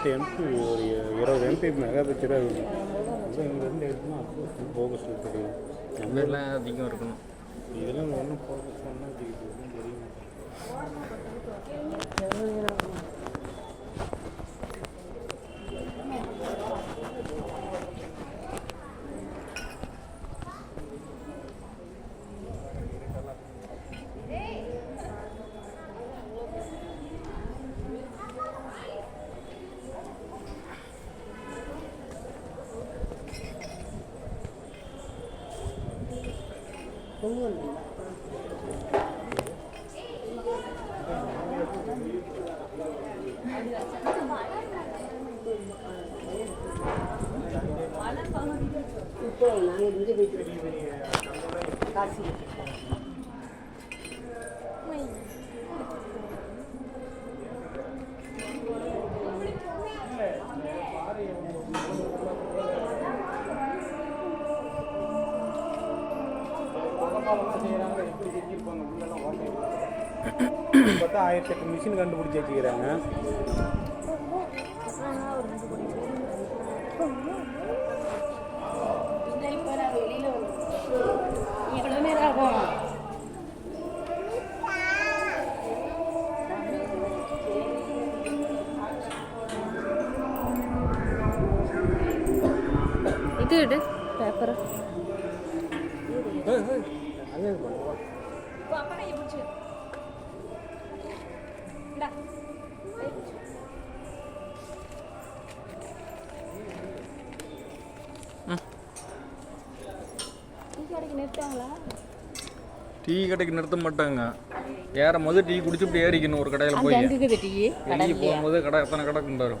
பத்து எம்பி ஒரு இருபது எம்பி மெகா பிக்சராக இருக்கும் இங்கேருந்து எடுத்தோம்னா அப்போ ஃபோக்கஸில் தெரியும். நம்பர்லாம் அதிகம் இருக்கணும். இதெல்லாம் ஒன்றும் ஃபோக்கஸ் பண்ணால் தெரியும். இப்போ நாங்கள் இங்கே போயிட்டு காசி பார்த்தா ஆயிரத்தி எட்டு மிஷின் கண்டுபிடிச்சி வச்சுக்கிறாங்க டீ கடைக்கு நிறுத்த மாட்டாங்க. ஏறும் போது டீ குடிச்சுட்டு ஏறிக்கணும் ஒரு கடையில் போய். டீ? வெளியே போகும்போது கடை எத்தனை கடை கொண்டாரு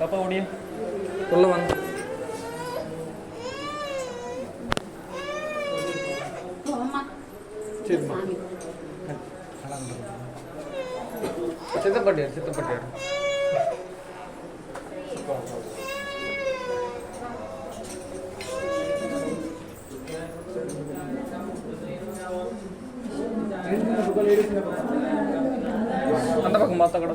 பாப்பா ஓடிய உள்ள வந்து சரிம்மா சித்தப்பட்டியார் சித்தப்பட்டியார் அந்த பக்கம் மாத்த கடை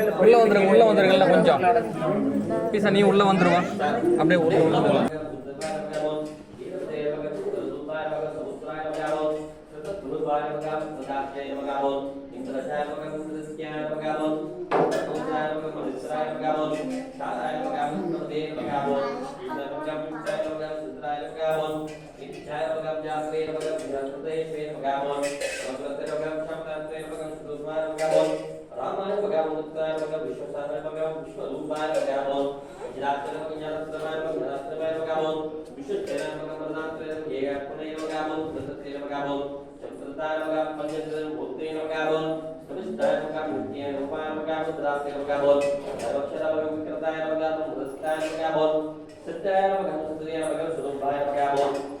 உள்ள வந்துருங்க உள்ள வந்துருங்கல்ல கொஞ்சம். பீசா நீ உள்ள வந்துருவா அப்படியே உள்ள உள்ள போகலாம் રામાય ભગવાન મુક્તાય ભગવાન વિશ્વસારાય ભગવાન વિશ્વરૂપાય ભગવાન જનાત્રય જ્ઞાનત્રય જ્ઞાનત્રય ભગવાન વિશ્વચેનાય ભગવાન નાત્રય એકાત્મય ભગવાન પ્રતત્ય ભગવાન ચંદ્રતાય ભગવાન પંચતય ઉત્તેય ભગવાન સમિષ્ટાય ભગવાન મુક્તિય રૂપાય ભગવાન દ્રાસ્ય ભગવાન રક્ષરા ભગવાન વિક્રતાય ભગવાન પુરસ્કાય ભગવાન સત્યાય ભગવાન સુત્રિય ભગવાન સ્વરૂપાય ભગવાન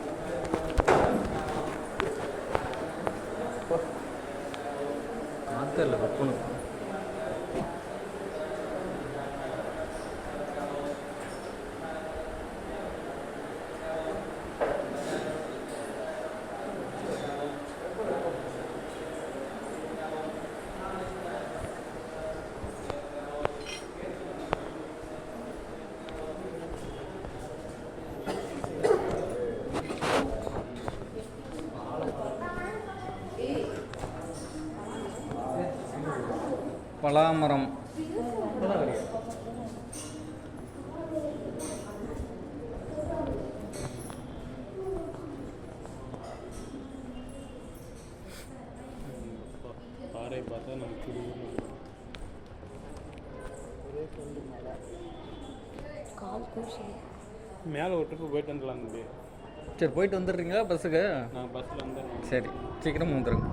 και να περπονούν. பலாமரம் பாறை பார்த்தா நமக்கு மேலே ஒரு ட்ரிப்பு போயிட்டு வந்துடலாம் தம்பி. சரி போயிட்டு வந்துடுறீங்களா பஸ்ஸுக்கு நான் பஸ்ஸில் வந்துடுறேன். சரி சீக்கிரம் வந்துடுங்க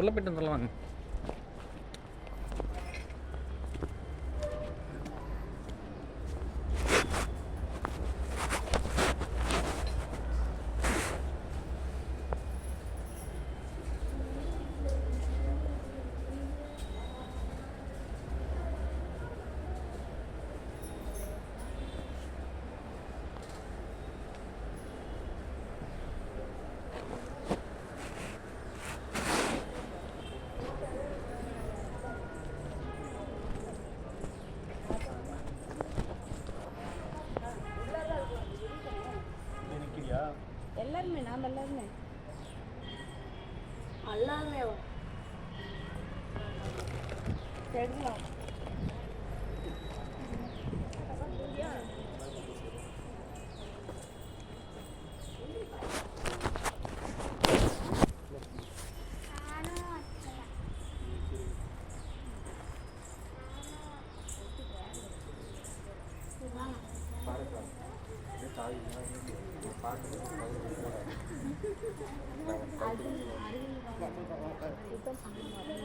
உள்ளே போயிட்டு வந்துடலாம் 말라네요. 대구나. Sangat.